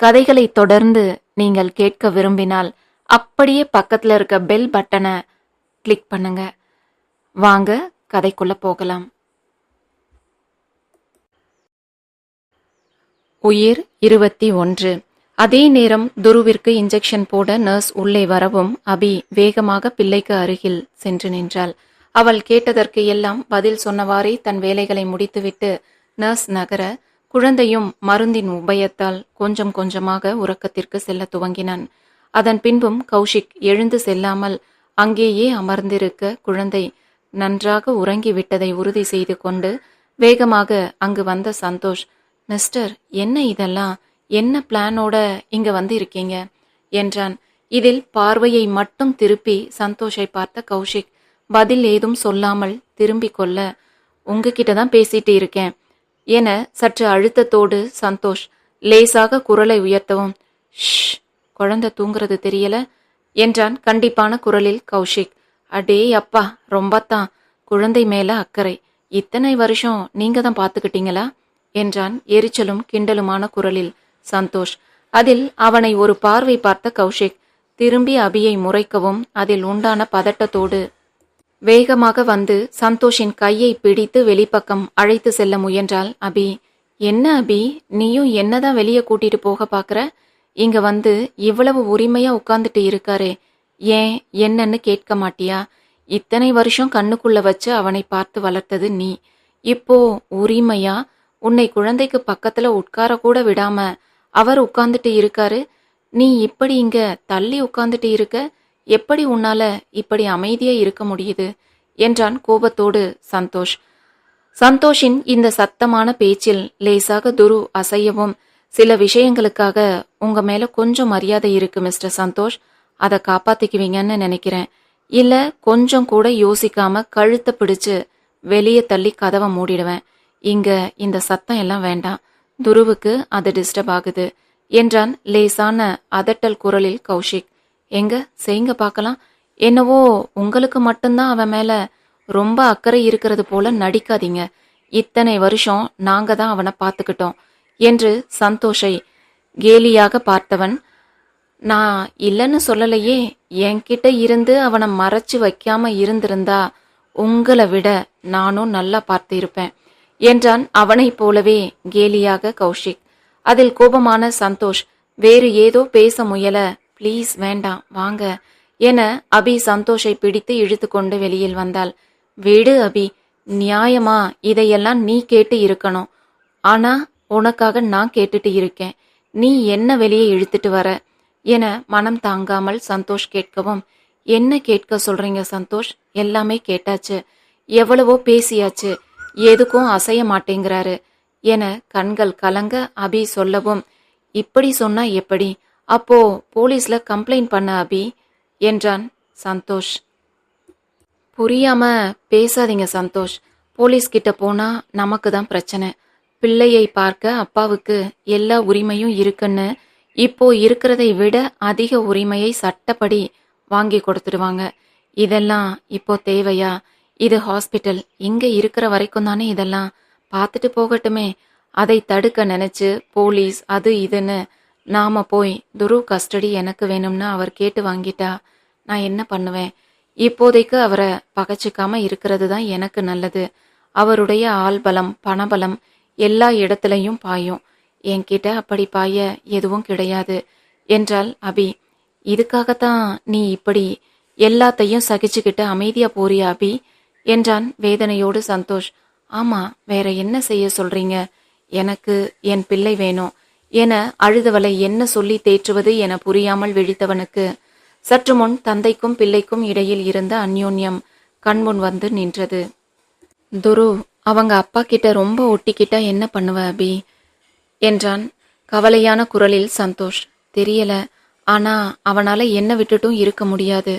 கதைகளை தொடர்ந்து நீங்கள் கேட்க விரும்பினால் அப்படியே பக்கத்தில் இருக்க பெல் பட்டனை கிளிக் பண்ணுங்க. வாங்க கதைக்குள்ள போகலாம். உயிர் இருபத்தி ஒன்று. அதே நேரம் துருவிற்கு இன்ஜெக்ஷன் போட நர்ஸ் உள்ளே வரவும் அபி வேகமாக பிள்ளைக்கு அருகில் சென்று நின்றாள். அவள் கேட்டதற்கு எல்லாம் பதில் சொன்னவாறே தன் வேலைகளை முடித்துவிட்டு நர்ஸ் நகர குழந்தையும் மருந்தின் உபயத்தால் கொஞ்சம் கொஞ்சமாக உறக்கத்திற்கு செல்ல துவங்கினான். அதன் பின்பும் கௌஷிக் எழுந்து செல்லாமல் அங்கேயே அமர்ந்திருக்க குழந்தை நன்றாக உறங்கிவிட்டதை உறுதி செய்து கொண்டு வேகமாக அங்கு வந்த சந்தோஷ் மிஸ்டர் என்ன இதெல்லாம்? என்ன பிளானோட இங்க வந்து இருக்கீங்க என்றான். இதில் பார்வையை மட்டும் திருப்பி சந்தோஷை பார்த்த கௌஷிக் பதில் ஏதும் சொல்லாமல் திரும்பிக் கொள்ள உங்ககிட்ட தான் பேசிட்டு இருக்கேன். என சற்று அழுத்தத்தோடு சந்தோஷ் லேசாக குரலை உயர்த்தவும் ஷ் குழந்தை தூங்குறது தெரியல என்றான் கண்டிப்பான குரலில் கௌஷிக். அடே அப்பா ரொம்பத்தான் குழந்தை மேல அக்கறை. இத்தனை வருஷம் நீங்க தான் பாத்துக்கிட்டீங்களா? என்றான் எரிச்சலும் கிண்டலுமான குரலில் சந்தோஷ். அதில் அவனை ஒரு பார்வை பார்த்த கௌஷிக் திரும்பி அபியை முறைக்கவும் அதில் உண்டான பதட்டத்தோடு வேகமாக வந்து சந்தோஷின் கையை பிடித்து வெளிப்பக்கம் அழைத்து செல்ல முயன்றாள். அபி என்ன அபி? நீயும் என்னதான் வெளியே கூட்டிட்டு போக பாக்குற? இங்க வந்து இவ்வளவு உரிமையா உட்கார்ந்துட்டு இருக்காரே. ஏன் என்னன்னு கேட்க மாட்டியா? இத்தனை வருஷம் கண்ணுக்குள்ள வச்சு அவனை பார்த்து வளர்த்தது நீ. இப்போ உரிமையா? உன்னை குழந்தைக்கு பக்கத்துல உட்கார கூட விடாம அவர் உட்கார்ந்துட்டு இருக்காரு. நீ இப்படி இங்க தள்ளி உட்கார்ந்துட்டு இருக்க? எப்படி உன்னால இப்படி அமைதியா இருக்க முடியுது? என்றான் கோபத்தோடு சந்தோஷ். சந்தோஷின் இந்த சத்தமான பேச்சில் லேசாக துரு அசையவும் சில விஷயங்களுக்காக உங்க மேல கொஞ்சம் மரியாதை இருக்கு மிஸ்டர் சந்தோஷ். அதை காப்பாத்திக்குவீங்கன்னு நினைக்கிறேன். இல்ல கொஞ்சம் கூட யோசிக்காம கழுத்தை பிடிச்சு வெளியே தள்ளி கதவை மூடிடுவேன். இங்க இந்த சத்தம் எல்லாம் வேண்டாம். துருவுக்கு அது டிஸ்டர்ப் ஆகுது என்றான் லேசான அதட்டல் குரலில் கௌஷிக். எங்க? செய்யுங்க பார்க்கலாம். என்னவோ உங்களுக்கு மட்டும்தான் அவன் மேல ரொம்ப அக்கறை இருக்கிறது போல நடிக்காதீங்க. இத்தனை வருஷம் நாங்க தான் அவனை பார்த்துக்கிட்டோம் என்று சந்தோஷை கேலியாக பார்த்தவன் நான் இல்லைன்னு சொல்லலையே என்கிட்ட இருந்து அவனை மறைச்சு வைக்காம இருந்திருந்தா உங்களை விட நானும் நல்லா பார்த்து இருப்பேன் என்றான் அவனைப் போலவே கேலியாக கௌஷிக். அதில் கோபமான சந்தோஷ் வேறு ஏதோ பேச முயல ப்ளீஸ் வேண்டாம் வாங்க என அபி சந்தோஷை பிடித்து இழுத்துக்கொண்டு வெளியில் வந்தாள். விடு அபி நியாயமா இதையெல்லாம் நீ கேட்டு இருக்கணும். ஆனா உனக்காக நான் கேட்டுட்டு இருக்கேன். நீ என்ன வெளியே இழுத்துட்டு வர? என மனம் தாங்காமல் சந்தோஷ் கேட்கவும் என்ன கேட்க சொல்றீங்க சந்தோஷ்? எல்லாமே கேட்டாச்சு. எவ்வளவோ பேசியாச்சு. எதுக்கும் அசைய மாட்டேங்கிறாரு. என கண்கள் கலங்க அபி சொல்லவும் இப்படி சொன்னா எப்படி? அப்போ போலீஸ்ல கம்ப்ளைண்ட் பண்ண அபி என்றான் சந்தோஷ். புரியாம பேசாதீங்க சந்தோஷ். போலீஸ் கிட்ட போனா நமக்கு தான் பிரச்சனை. பிள்ளையை பார்க்க அப்பாவுக்கு எல்லா உரிமையும் இருக்குன்னு இப்போ இருக்கிறதை விட அதிக உரிமையை சட்டப்படி வாங்கி கொடுத்துடுவாங்க. இதெல்லாம் இப்போ தேவையா? இது ஹாஸ்பிட்டல். இங்க இருக்கிற வரைக்கும் தானே இதெல்லாம் பார்த்துட்டு போகட்டுமே. அதை தடுக்க நினைச்சு போலீஸ் அது இதுன்னு நாம போய் துரு கஸ்டடி எனக்கு வேணும்னு அவர் கேட்டு வாங்கிட்டா நான் என்ன பண்ணுவேன்? இப்போதைக்கு அவரை பகச்சிக்காம இருக்கிறது தான் எனக்கு நல்லது. அவருடைய ஆள்பலம் பணபலம் எல்லா இடத்துலையும் பாயும். என்கிட்ட அப்படி பாய எதுவும் கிடையாது. என்றால் அபி. இதுக்காகத்தான் நீ இப்படி எல்லாத்தையும் சகிச்சுக்கிட்டு அமைதியா போறியா அபி? என்றான் வேதனையோடு சந்தோஷ். ஆமா வேற என்ன செய்ய சொல்றீங்க? எனக்கு என் பிள்ளை வேணும். என அழுதவளை என்ன சொல்லி தேற்றுவது என புரியாமல் விழித்தவனுக்கு சற்று முன் தந்தைக்கும் பிள்ளைக்கும் இடையில் இருந்த அந்யோன்யம் கண்முன் வந்து நின்றது. துரு அவங்க அப்பா கிட்ட ரொம்ப ஒட்டிக்கிட்டா என்ன பண்ணுவ அபி? என்றான் கவலையான குரலில் சந்தோஷ். தெரியல. ஆனா அவனால என்ன விட்டுட்டும் இருக்க முடியாது.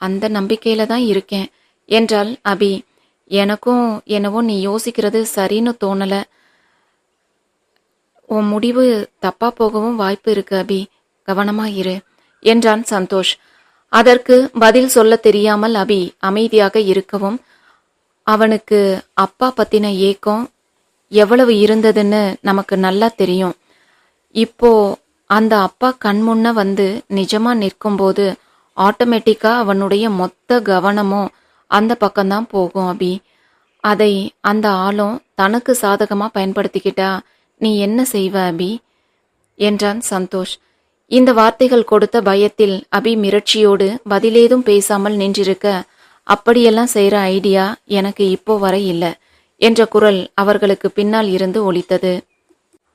அந்த நம்பிக்கையில தான் இருக்கேன் என்றாள் அபி. எனக்கும் என்னவோ நீ யோசிக்கிறது சரின்னு தோணலை. உன் முடிவு தப்பா போகவும் வாய்ப்பு இருக்கு அபி. கவனமா இரு என்றான் சந்தோஷ். அதற்கு பதில் சொல்ல தெரியாமல் அபி அமைதியாக இருக்கவும் அவனுக்கு அப்பா பத்தின ஏக்கம் எவ்வளவு இருந்ததுன்னு நமக்கு நல்லா தெரியும். இப்போ அந்த அப்பா கண்முன்ன வந்து நிஜமா நிற்கும்போது ஆட்டோமேட்டிக்கா அவனுடைய மொத்த கவனமும் அந்த பக்கம்தான் போகும் அபி. அதை அந்த ஆளும் தனக்கு சாதகமா பயன்படுத்திக்கிட்டா நீ என்ன செய்வ அபி? என்றான் சந்தோஷ். இந்த வார்த்தைகள் கொடுத்த பயத்தில் அபி மிரட்சியோடு பதிலேதும் பேசாமல் நின்றிருக்க அப்படியெல்லாம் செய்கிற ஐடியா எனக்கு இப்போ வரை இல்லை என்ற குரல் அவர்களுக்கு பின்னால் இருந்து ஒலித்தது.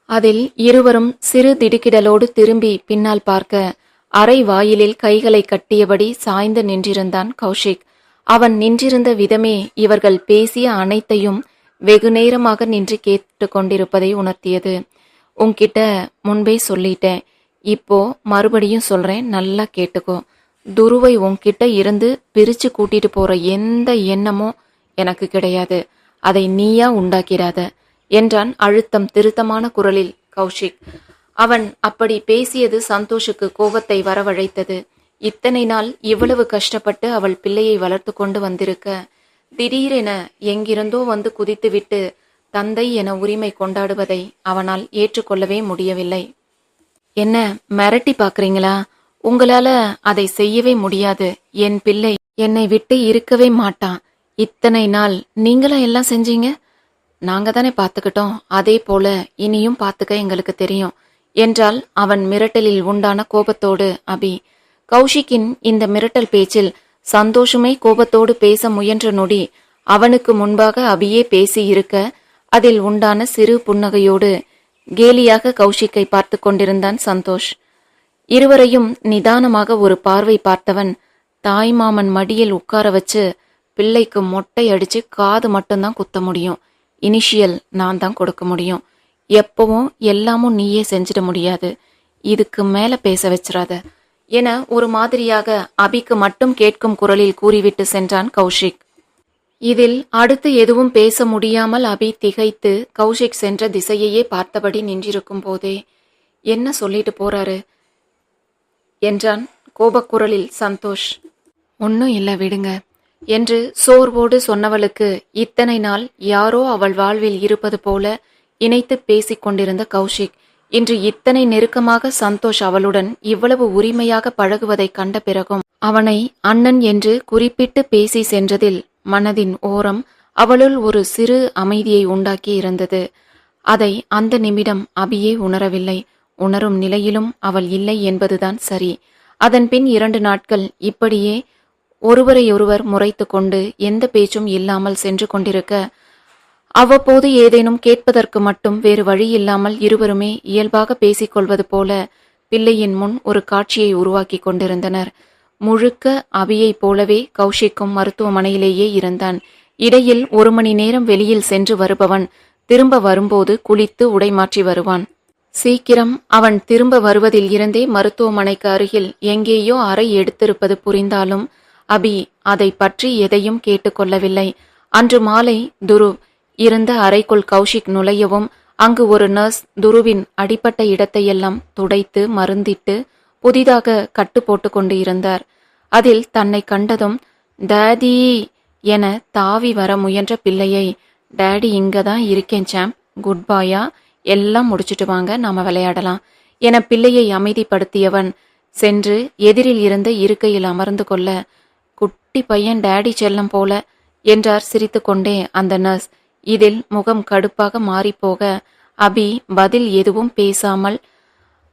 அதில் இருவரும் சிறு திடுக்கிடலோடு திரும்பி பின்னால் பார்க்க அறை வாயிலில் கைகளை கட்டியபடி சாய்ந்து நின்றிருந்தான் கௌஷிக். அவன் நின்றிருந்த விதமே இவர்கள் பேசிய அனைத்தையும் வெகு நேரமாக நின்று கேட்டு கொண்டிருப்பதை உணர்த்தியது. உன்கிட்ட முன்பே சொல்லிட்டேன். இப்போ மறுபடியும் சொல்றேன். நல்லா கேட்டுக்கோ. துருவை உன்கிட்ட இருந்து பிரிச்சு கூட்டிட்டு போற எந்த எண்ணமும் எனக்கு கிடையாது. அதை நீயா உண்டாக்கிடாத என்றான் அழுத்தம் திருத்தமான குரலில் கௌஷிக். அவன் அப்படி பேசியது சந்தோஷுக்கு கோபத்தை வரவழைத்தது. இத்தனை நாள் இவ்வளவு கஷ்டப்பட்டு அவள் பிள்ளையை வளர்த்து கொண்டு வந்திருக்க திடீரென எங்கிருந்தோ வந்து குதித்துவிட்டு தந்தை என உரிமை கொண்டாடுவதை அவனால் ஏற்றுக்கொள்ளவே முடியவில்லை. என்ன மிரட்டி பாக்குறீங்களா உங்களால அதை செய்யவே முடியாது. என் பிள்ளை என்னை விட்டு இருக்கவே மாட்டான். இத்தனை நாள் நீங்களா எல்லாம் செஞ்சீங்க? நாங்க தானே பார்த்துக்கிட்டோம். அதே போல இனியும் பார்த்துக்க எங்களுக்கு தெரியும். என்றால் அவன் மிரட்டலில் உண்டான கோபத்தோடு அபி கௌஷிக்கின் இந்த மிரட்டல் பேச்சில் சந்தோஷமே கோபத்தோடு பேச முயன்ற நொடி அவனுக்கு முன்பாக அபியே பேசி இருக்க அதில் உண்டான சிறு புன்னகையோடு கேலியாக கௌஷிக்கை பார்த்து கொண்டிருந்தான் சந்தோஷ். இருவரையும் நிதானமாக ஒரு பார்வை பார்த்தவன் தாய்மாமன் மடியில் உட்கார வச்சு பிள்ளைக்கு மொட்டை அடிச்சு காது மட்டும்தான் குத்த முடியும். இனிஷியல் நான் தான் கொடுக்க முடியும். எப்பவும் எல்லாமும் நீயே செஞ்சிட முடியாது. இதுக்கு மேல பேச வச்சிடாத என ஒரு மாதிரியாக அபிக்கு மட்டும் கேட்கும் குரலில் கூறிவிட்டு சென்றான் கௌஷிக். இதில் அடுத்து எதுவும் பேச முடியாமல் அபி திகைத்து கௌஷிக் சென்ற திசையையே பார்த்தபடி நின்றிருக்கும் போதே என்ன சொல்லிட்டு போறாரு? என்றான் கோபக்குரலில் சந்தோஷ். ஒன்னும் இல்லை விடுங்க என்று சோர்வோடு சொன்னவளுக்கு இத்தனை நாள் யாரோ அவள் வாழ்வில் இருப்பது போல இணைத்து பேசிக் கொண்டிருந்த கௌஷிக் இன்று இத்தனை நெருக்கமாக சந்தோஷ் அவளுடன் இவ்வளவு உரிமையாக பழகுவதைக் கண்ட பிறகும் அவனை அண்ணன் என்று குறிப்பிட்டு பேசி சென்றதில் மனதின் ஓரம் அவளுள் ஒரு சிறு அமைதியை உண்டாக்கி இருந்தது. அதை அந்த நிமிடம் அபியே உணரவில்லை. உணரும் நிலையிலும் அவள் இல்லை என்பதுதான் சரி. அதன் பின் இரண்டு நாட்கள் இப்படியே ஒருவரையொருவர் முறைத்து கொண்டு எந்த பேச்சும் இல்லாமல் சென்று கொண்டிருக்க அவ்வப்போது ஏதேனும் கேட்பதற்கு மட்டும் வேறு வழி இல்லாமல் இருவருமே இயல்பாக பேசிக்கொள்வது போல பிள்ளையின் முன் ஒரு காட்சியை உருவாக்கி கொண்டிருந்தனர். முழுக்க அபியைப் போலவே கௌஷிக்கும் மருத்துவமனையிலேயே இருந்தான். இடையில் ஒரு மணி நேரம் வெளியில் சென்று வருபவன் திரும்ப வரும்போது குளித்து உடை மாற்றி வருவான். சீக்கிரம் அவன் திரும்ப வருவதில் இருந்தே மருத்துவமனைக்கு அருகில் எங்கேயோ அறை எடுத்திருப்பது புரிந்தாலும் அபி அதை பற்றி எதையும் கேட்டுக்கொள்ளவில்லை. அன்று மாலை துரு இருந்த அறைக்குள் கௌஷிக் நுழையவும் அங்கு ஒரு நர்ஸ் துருவின் அடிப்பட்ட இடத்தையெல்லாம் துடைத்து மருந்திட்டு புதிதாக கட்டு போட்டு கொண்டு இருந்தார் அதில் தன்னை கண்டதும் டேடி என தாவி வர முயன்ற பிள்ளையை டேடி இங்க தான் இருக்கேன் சாம். குட் பாயா. எல்லாம் முடிச்சிட்டு வாங்க நாம விளையாடலாம் என பிள்ளையை அமைதிப்படுத்தியவன் சென்று எதிரில் இருந்த இருக்கையில் அமர்ந்து கொள்ள குட்டி பையன் டேடி செல்லம் போல என்றார் சிரித்துக்கொண்டே அந்த நர்ஸ். இதில் முகம் கடுப்பாக மாறிப்போக அபி பதில் எதுவும் பேசாமல்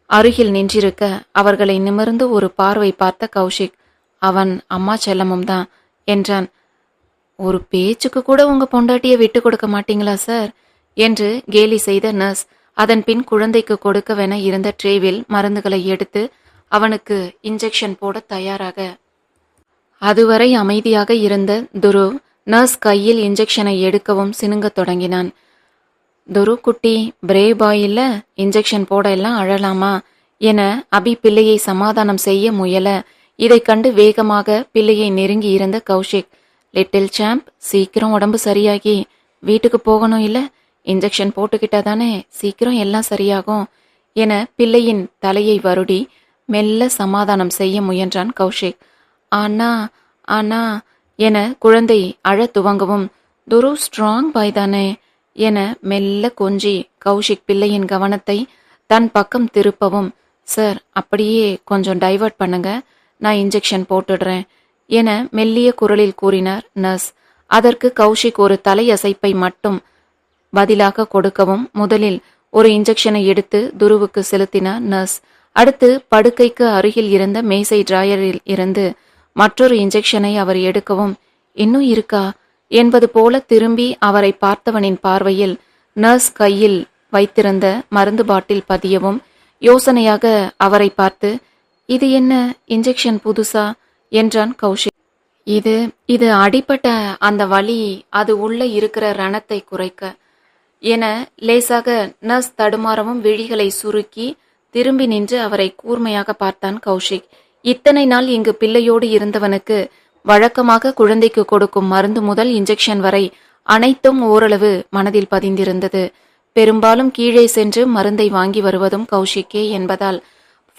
அருகில் நின்றிருக்க அவர்களை நிமிர்ந்து ஒரு பார்வை பார்த்த கௌஷிக் அவன் அம்மா செல்லமும் தான் என்றான். ஒரு பேச்சுக்கு கூட உங்க பொண்டாட்டியை விட்டு கொடுக்க மாட்டீங்களா சார்? என்று கேலி செய்த நர்ஸ் அதன் பின் குழந்தைக்கு கொடுக்கவென இருந்த ட்ரேவில் மருந்துகளை எடுத்து அவனுக்கு இன்ஜெக்ஷன் போட தயாராக. அதுவரை அமைதியாக இருந்த துருவ் நர்ஸ் கையில் இன்ஜெக்ஷனை எடுக்கவும் சினுங்கத் தொடங்கினான். துரு குட்டி பிரேவ் பாயில் இன்ஜெக்ஷன் போட எல்லாம் அழலாமா என அபி பிள்ளையை சமாதானம் செய்ய முயல. இதை கண்டு வேகமாக பிள்ளையை நெருங்கி இருந்த கௌஷிக் லிட்டில் சாம்ப் சீக்கிரம் உடம்பு சரியாகி வீட்டுக்கு போகணும் இல்ல? இன்ஜெக்ஷன் போட்டுக்கிட்டா தானே சீக்கிரம் எல்லாம் சரியாகும் என பிள்ளையின் தலையை வருடி மெல்ல சமாதானம் செய்ய முயன்றான் கௌஷிக். ஆனா ஆனா என குழந்தை அழத் துவங்கவும் துரு ஸ்ட்ராங் பாய் தானே என மெல்ல கொஞ்சி கௌஷிக் பிள்ளையின் கவனத்தை தன் பக்கம் திருப்பவும் சார் அப்படியே கொஞ்சம் டைவர்ட் பண்ணுங்க நான் இன்ஜெக்ஷன் போட்டுடுறேன் என மெல்லிய குரலில் கூறினார் நர்ஸ் அதற்கு கௌஷிக் ஒரு தலையசைப்பை மட்டும் பதிலாக கொடுக்கவும் முதலில் ஒரு இன்ஜெக்ஷனை எடுத்து துருவுக்கு செலுத்தினார் நர்ஸ் அடுத்து படுக்கைக்கு அருகில் இருந்த மேசை டிராயரில் இருந்து மற்றொரு இன்ஜெக்ஷனை அவர் எடுக்கவும் இன்னும் இருக்கா? என்பது போல திரும்பி அவரை பார்த்தவனின் பார்வையில் நர்ஸ் கையில் வைத்திருந்த மருந்து பாட்டில் பதியவும் யோசனையாக அவரை பார்த்து இது என்ன இன்ஜெக்ஷன் புதுசா? என்றான் கௌஷிக். இது இது அடிப்பட்ட அந்த வலி அது உள்ள இருக்கிற ரணத்தை குறைக்க என லேசாக நர்ஸ் தடுமாறவும் விழிகளை சுருக்கி திரும்பி நின்று அவரை கூர்மையாக பார்த்தான் கௌஷிக். இத்தனை நாள் இங்கு பிள்ளையோடு இருந்தவனுக்கு வழக்கமாக குழந்தைக்கு கொடுக்கும் மருந்து முதல் இன்ஜெக்ஷன் வரை அனைத்தும் ஓரளவு மனதில் பதிந்திருந்தது. பெரும்பாலும் கீழே சென்று மருந்தை வாங்கி வருவதும் கௌஷிக்கே என்பதால்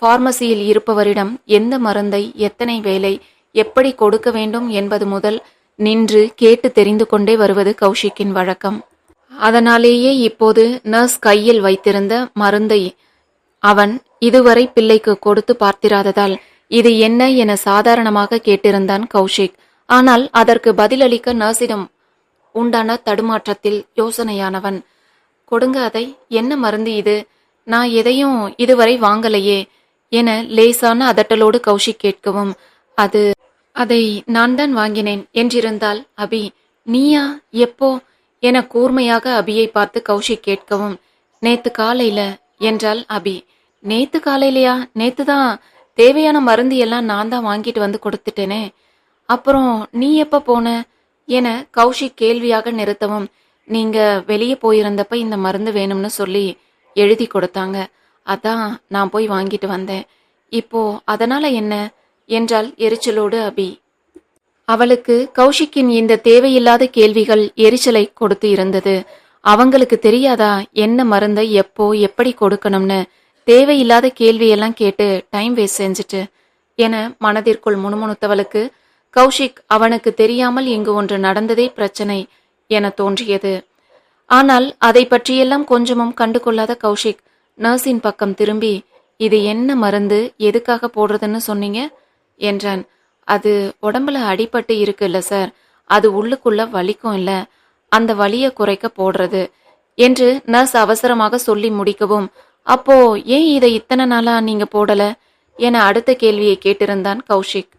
ஃபார்மசியில் இருப்பவரிடம் எந்த மருந்தை எத்தனை வேலை எப்படி கொடுக்க வேண்டும் என்பது முதல் நின்று கேட்டு தெரிந்து கொண்டே வருவது கௌஷிக்கின் வழக்கம். அதனாலேயே இப்போது நர்ஸ் கையில் வைத்திருந்த மருந்தை அவன் இதுவரை பிள்ளைக்கு கொடுத்து பார்த்திராததால் இது என்ன என சாதாரணமாக கேட்டிருந்தான் கௌஷிக். ஆனால் அதற்கு பதிலளிக்க நர்ஸிடம் உண்டான தடுமாற்றத்தில் யோசனையானவன் கொடுங்க அதை என்ன மருந்து இது? நான் எதையும் இதுவரை வாங்கலையே என லேசான அதட்டலோடு கௌஷிக் கேட்கவும் அது அதை நான் தான் வாங்கினேன் என்றிருந்தால் அபி நீயா எப்போ? என கூர்மையாக அபியை பார்த்து கௌஷிக் கேட்கவும் நேத்து காலையில என்றால் அபி. நேத்து காலையிலயா? நேத்து தான் தேவையான மருந்து எல்லாம் நான் தான் வாங்கிட்டு வந்து கொடுத்துட்டேனே. அப்புறம் நீ எப்போ போன? என கௌஷிக் கேள்வியாக நிறுத்தவும் நீங்க வெளியே போயிருந்தப்ப இந்த மருந்து வேணும்னு சொல்லி எழுதி கொடுத்தாங்க. அதான் நான் போய் வாங்கிட்டு வந்தேன். இப்போ அதனால என்ன? என்றால் எரிச்சலோடு அபி. அவளுக்கு கௌஷிக்கின் இந்த தேவையில்லாத கேள்விகள் எரிச்சலை கொடுத்து இருந்தது. அவங்களுக்கு தெரியாதா என்ன மருந்தை எப்போ எப்படி கொடுக்கணும்னு? தேவையில்லாத கேள்வியெல்லாம் கேட்டு டைம் வேஸ்ட் செஞ்சுட்டு என மனதிற்குள் முணுமுணுத்தவளுக்கு கௌஷிக் அவனுக்கு தெரியாமல் இங்கு ஒன்று நடந்ததே பிரச்சனை என தோன்றியது. ஆனால் அதை பற்றியெல்லாம் கொஞ்சமும் கண்டுகொள்ளாத கௌஷிக் நர்ஸின் பக்கம் திரும்பி இது என்ன மருந்து எதுக்காக போடுறதுன்னு சொன்னீங்க? என்றான். அது உடம்புல அடிபட்டு இருக்குல்ல சார் அது உள்ளுக்குள்ள வலிக்கும் இல்ல அந்த வலியை குறைக்க போடுறது என்று நர்ஸ் அவசரமாக சொல்லி முடிக்கவும் அப்போ ஏன் இதை இத்தனை நாளா நீங்க போடல என அடுத்த கேள்வியை கேட்டிருந்தான் கௌஷிக்.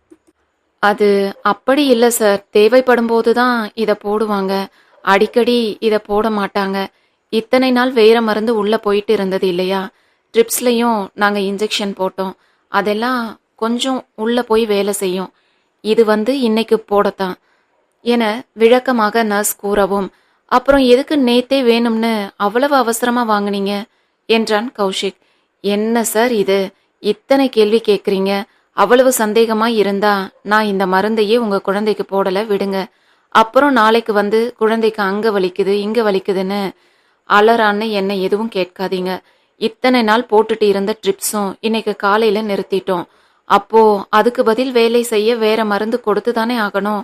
அது அப்படி இல்லை சார். தேவைப்படும் போதுதான் இதை போடுவாங்க. அடிக்கடி இதை போட மாட்டாங்க. இத்தனை நாள் வேற மருந்து உள்ள போயிட்டு இருந்தது இல்லையா? ட்ரிப்ஸ்லையும் நாங்க இன்ஜெக்ஷன் போட்டோம். அதெல்லாம் கொஞ்சம் உள்ள போய் வேலை செய்யும். இது வந்து இன்னைக்கு போடத்தான் என விளக்கமாக நர்ஸ் கூறவும் அப்புறம் எதுக்கு நேத்தே வேணும்னு அவ்வளவு அவசரமா வாங்குனீங்க? என்றான் கௌஷிக். என்ன சார் இது? இத்தனை கேள்வி கேட்குறீங்க அவ்வளவு சந்தேகமா இருந்தா நான் இந்த மருந்தையே உங்க குழந்தைக்கு போடல விடுங்க. அப்புறம் நாளைக்கு வந்து குழந்தைக்கு அங்க வலிக்குது இங்க வலிக்குதுன்னு அலறான்னு என்ன எதுவும் கேட்காதீங்க. இத்தனை நாள் போட்டுட்டு இருந்த ட்ரிப்ஸும் இன்னைக்கு காலையில நிறுத்திட்டோம். அப்போ அதுக்கு பதில் வேலை செய்ய வேற மருந்து கொடுத்து தானே ஆகணும்?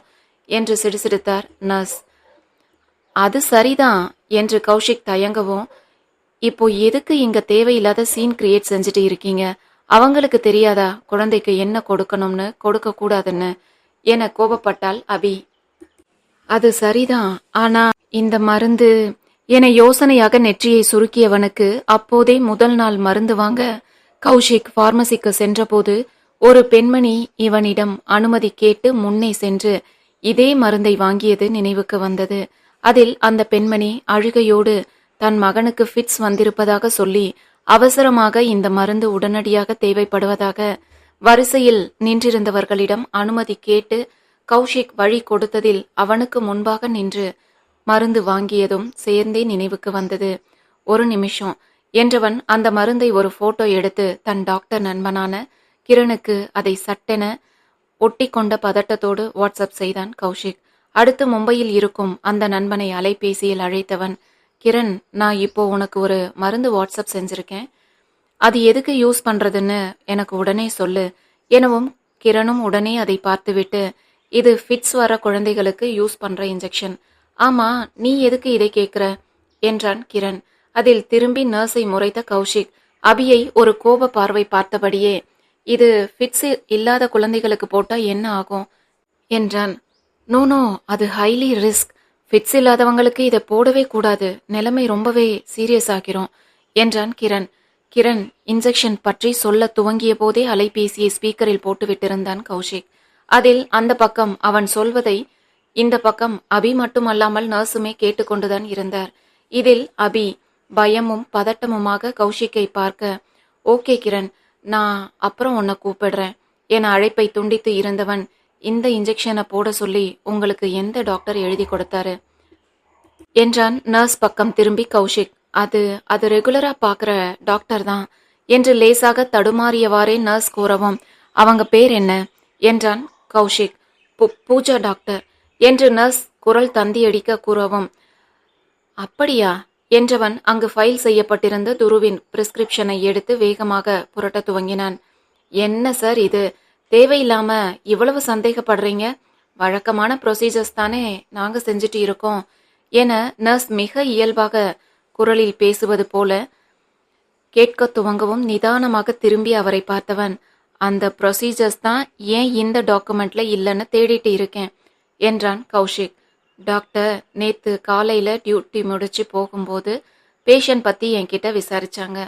என்று சிடுசிடுத்தார் நர்ஸ். அது சரிதான் என்று கௌஷிக் தயங்கவும் இப்போ எதுக்கு இங்க தேவையில்லாத சீன் கிரியேட் செஞ்சுட்டு இருக்கீங்க? அவங்களுக்கு தெரியாதா? குழந்தைக்கு என்ன கொடுக்கணும்னு? கொடுக்க கூடாதுன்னு என கோபப்பட்டாள் அபி. அது சரிதான். ஆனா இந்த மருந்து என யோசனையாக நெற்றியை சுருக்கியவனுக்கு அப்போதே முதல் நாள் மருந்து வாங்க கௌஷிக் பார்மசிக்கு சென்றபோது ஒரு பெண்மணி இவனிடம் அனுமதி கேட்டு முன்னே சென்று இதே மருந்தை வாங்கியது நினைவுக்கு வந்தது. அதில் அந்த பெண்மணி அழுகையோடு தன் மகனுக்கு ஃபிட்ஸ் வந்திருப்பதாக சொல்லி அவசரமாக இந்த மருந்து உடனடியாக தேவைப்படுவதாக வரிசையில் நின்றிருந்தவர்களிடம் அனுமதி கேட்டு கௌஷிக் வழி கொடுத்ததில் அவனுக்கு முன்பாக நின்று மருந்து வாங்கியதும் சேர்ந்தே நினைவுக்கு வந்தது. ஒரு நிமிஷம். என்றவன் அந்த மருந்தை ஒரு போட்டோ எடுத்து தன் டாக்டர் நண்பனான கிரணுக்கு அதை சட்டென ஒட்டி கொண்ட பதட்டத்தோடு வாட்ஸ்அப் செய்தான் கௌஷிக். அடுத்து மும்பையில் இருக்கும் அந்த நண்பனை அலைபேசியில் அழைத்தவன் கிரண் நான் இப்போ உனக்கு ஒரு மருந்து வாட்ஸ்அப் செஞ்சுருக்கேன். அது எதுக்கு யூஸ் பண்ணுறதுன்னு எனக்கு உடனே சொல்லு. எனவும் கிரணும் உடனே அதை பார்த்துவிட்டு இது ஃபிட்ஸ் வர குழந்தைகளுக்கு யூஸ் பண்ணுற இன்ஜெக்ஷன் ஆமாம் நீ எதுக்கு இதை கேட்குற என்றான் கிரண். அதில் திரும்பி நர்ஸை முறைத்த கௌஷிக் அபியை ஒரு கோப பார்வை பார்த்தபடியே இது ஃபிட்ஸ் இல்லாத குழந்தைகளுக்கு போட்டால் என்ன ஆகும்? என்றான். நோ நோ அது ஹைலி ரிஸ்க் ஃபிட்ஸ் இல்லாதவங்களுக்கு இதை போடவே கூடாது. நிலைமை ரொம்பவே சீரியஸ் ஆகிறோம் என்றான் கிரண். கிரண் இன்ஜெக்ஷன் பற்றி சொல்ல துவங்கிய போதே அலைபேசியை ஸ்பீக்கரில் போட்டுவிட்டிருந்தான் கௌஷிக். அதில் அந்த பக்கம் அவன் சொல்வதை இந்த பக்கம் அபி மட்டுமல்லாமல் நர்ஸுமே கேட்டுக்கொண்டுதான் இருந்தார். இதில் அபி பயமும் பதட்டமுமாக கௌஷிக்கை பார்க்க ஓகே கிரண் நான் அப்புறம் உன்னை கூப்பிடுறேன் என அழைப்பை துண்டித்து இருந்தவன் இந்த இன்ஜெக்ஷனை போட சொல்லி உங்களுக்கு எந்த டாக்டர் எழுதி கொடுத்தாரு? என்றான் நர்ஸ் பக்கம் திரும்பி கௌஷிக். அது அது ரெகுலரா பார்க்குற டாக்டர் தான். என்று லேசாக தடுமாறியவாறே நர்ஸ் கூறவும் அவங்க பேர் என்ன? என்றான் கௌஷிக். பூஜா டாக்டர் என்று நர்ஸ் குரல் தந்தியடிக்க கூறவும் அப்படியா? என்றவன் அங்கு ஃபைல் செய்யப்பட்டிருந்த துருவின் பிரிஸ்கிரிப்ஷனை எடுத்து வேகமாக புரட்ட துவங்கினான். என்ன சார் இது? தேவையில்லாம இவ்வளவு சந்தேகப்படுறீங்க? வழக்கமான ப்ரொசீஜர்ஸ் தானே நாங்க செஞ்சுட்டு இருக்கோம் என நர்ஸ் மிக இயல்பாக குரலில் பேசுவது போல கேட்க துவங்கவும் நிதானமாக திரும்பி அவரை பார்த்தவன் அந்த ப்ரொசீஜர்ஸ் தான் ஏன் இந்த டாக்குமெண்ட்ல இல்லைன்னு தேடிட்டு இருக்கேன் என்றான் கௌஷிக். டாக்டர் நேத்து காலையில டியூட்டி முடிச்சு போகும்போது பேஷண்ட் பத்தி என்கிட்ட விசாரிச்சாங்க.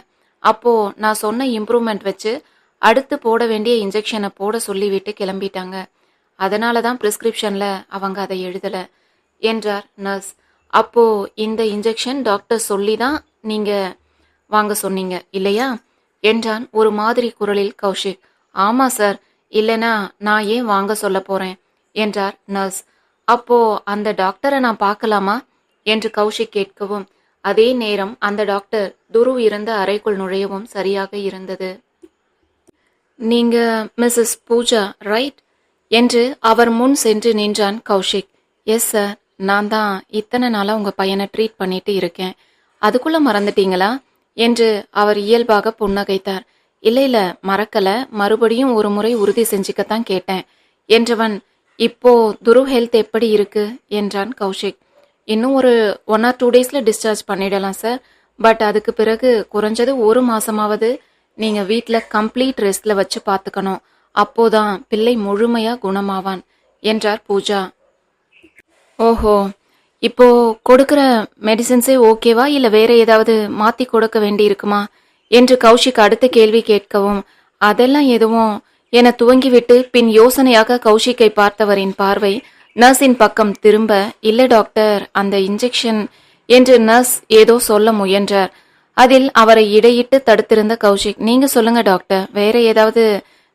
அப்போ நான் சொன்ன இம்ப்ரூவ்மெண்ட் வச்சு அடுத்து போட வேண்டிய இன்ஜெக்ஷனை போட சொல்லிவிட்டு கிளம்பிட்டாங்க. அதனால தான் ப்ரிஸ்கிரிப்ஷனில் அவங்க அதை எழுதலை என்றார் நர்ஸ் அப்போது இந்த இன்ஜெக்ஷன் டாக்டர் சொல்லி தான் நீங்கள் வாங்க சொன்னீங்க இல்லையா? என்றான் ஒரு மாதிரி குரலில் கௌஷிக். ஆமாம் சார் இல்லைனா நான் ஏன் வாங்க சொல்ல போகிறேன் என்றார் நர்ஸ் அப்போ அந்த டாக்டரை நான் பார்க்கலாமா? என்று கௌஷிக் கேட்கவும் அதே நேரம் அந்த டாக்டர் துரு இருந்த அறைக்குள் நுழையவும் சரியாக இருந்தது. நீங்க மிஸ்ஸஸ் பூஜா ரைட் என்று அவர் முன் சென்று நின்றான் கௌஷிக். எஸ் சார் நான் தான் இத்தனை நாளாக உங்கள் பையனை ட்ரீட் பண்ணிட்டு இருக்கேன். அதுக்குள்ளே மறந்துட்டீங்களா? என்று அவர் இயல்பாக புன்னகைத்தார். இல்லை இல்லை மறக்கலை. மறுபடியும் ஒரு முறை உறுதி செஞ்சுக்கத்தான் கேட்டேன் என்றவன் இப்போ துரு ஹெல்த் எப்படி இருக்கு? என்றான் கௌஷிக். இன்னும் ஒரு ஒன் ஆர் டூ டேஸில் டிஸ்சார்ஜ் பண்ணிடலாம் சார் பட் அதுக்கு பிறகு குறைஞ்சது ஒரு மாசமாவது நீங்க வீட்டில் கம்ப்ளீட் ரெஸ்ட்ல வச்சு பார்த்துக்கணும் அப்போதான் பிள்ளை முழுமையா குணமாவான் என்றார் பூஜா. ஓஹோ இப்போ கொடுக்கிற மெடிசின்ஸே ஓகேவா இல்ல வேற ஏதாவது மாத்தி கொடுக்க வேண்டி இருக்குமா என்று கௌஷிக் அடுத்த கேள்வி கேட்கவும் அதெல்லாம் எதுவும் என துவங்கிவிட்டு பின் யோசனையாக கௌஷிக்கை பார்த்தவரின் பார்வை நர்ஸின் பக்கம் திரும்ப இல்ல டாக்டர் அந்த இன்ஜெக்ஷன் என்று நர்ஸ் ஏதோ சொல்ல முயன்றார். அதில் அவரை இடையிட்டு தடுத்திருந்த கௌஷிக் நீங்க சொல்லுங்க டாக்டர் வேற ஏதாவது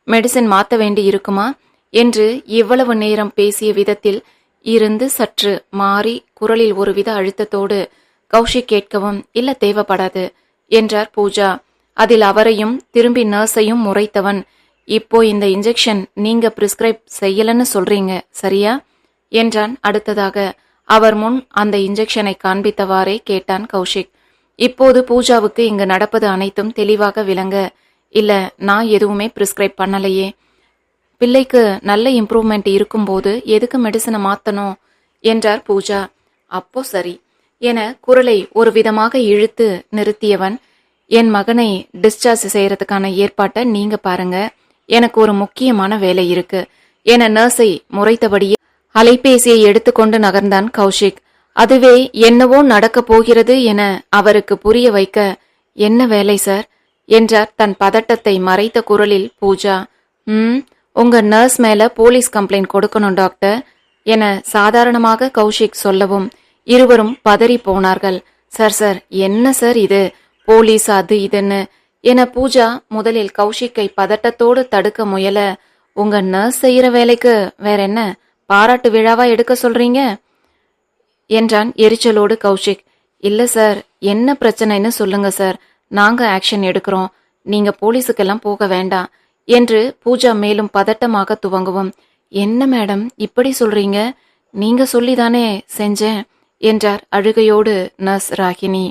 மெடிசின் மாத்த வேண்டி இருக்குமா? என்று இவ்வளவு நேரம் பேசிய விதத்தில் இருந்து சற்று மாறி குரலில் ஒருவித அழுத்தத்தோடு கௌஷிக் கேட்கவும் இல்ல தேவைப்படாது என்றார் பூஜா. அதில் அவரையும் திரும்பி நர்ஸையும் முறைத்தவன் இப்போ இந்த இன்ஜெக்ஷன் நீங்க பிரிஸ்கிரைப் செய்யலன்னு சொல்றீங்க சரியா? என்றான். அடுத்ததாக அவர் முன் அந்த இன்ஜெக்ஷனை காண்பித்தவாறே கேட்டான் கௌஷிக். இப்போது பூஜாவுக்கு இங்கு நடப்பது அனைத்தும் தெளிவாக விளங்க இல்ல நான் எதுவுமே ப்ரிஸ்கிரைப் பண்ணலையே. பிள்ளைக்கு நல்ல இம்ப்ரூவ்மெண்ட் இருக்கும்போது எதுக்கு மெடிசனை மாத்தணும்? என்றார் பூஜா. அப்போ சரி என குரலை ஒரு விதமாக இழுத்து நிறுத்தியவன் என் மகனை டிஸ்சார்ஜ் செய்யறதுக்கான ஏற்பாட்டை நீங்க பாருங்க. எனக்கு ஒரு முக்கியமான வேலை இருக்கு. என நர்ஸை முறைத்தபடியே அலைபேசியை எடுத்துக்கொண்டு நகர்ந்தான் கௌஷிக். அதுவே என்னவோ நடக்கப் போகிறது என அவருக்கு புரிய வைக்க என்ன வேலை சார்? என்றார் தன் பதட்டத்தை மறைத்த குரலில் பூஜா. ம் உங்க நர்ஸ் மேல போலீஸ் கம்ப்ளைண்ட் கொடுக்கணும் டாக்டர் என சாதாரணமாக கௌஷிக் சொல்லவும் இருவரும் பதறி போனார்கள். சார் சார் என்ன சார் இது? போலீஸ் அது இதுன்னு? என பூஜா முதலில் கௌஷிக்கை பதட்டத்தோடு தடுக்க முயல உங்க நர்ஸ் செய்யற வேலைக்கு வேற என்ன? பாராட்டு விழாவா எடுக்க சொல்றீங்க? என்றான் எரிச்சலோடு கௌஷிக். இல்லை சார். என்ன பிரச்சனைன்னு சொல்லுங்க சார். நாங்க ஆக்ஷன் எடுக்கிறோம். நீங்க போலீஸுக்கெல்லாம் போக வேண்டாம் என்று பூஜா மேலும் பதட்டமாக துவங்குவோம். என்ன மேடம்? இப்படி சொல்றீங்க? நீங்க சொல்லிதானே செஞ்சேன் என்றார் அழுகையோடு நர்ஸ் ராகினி.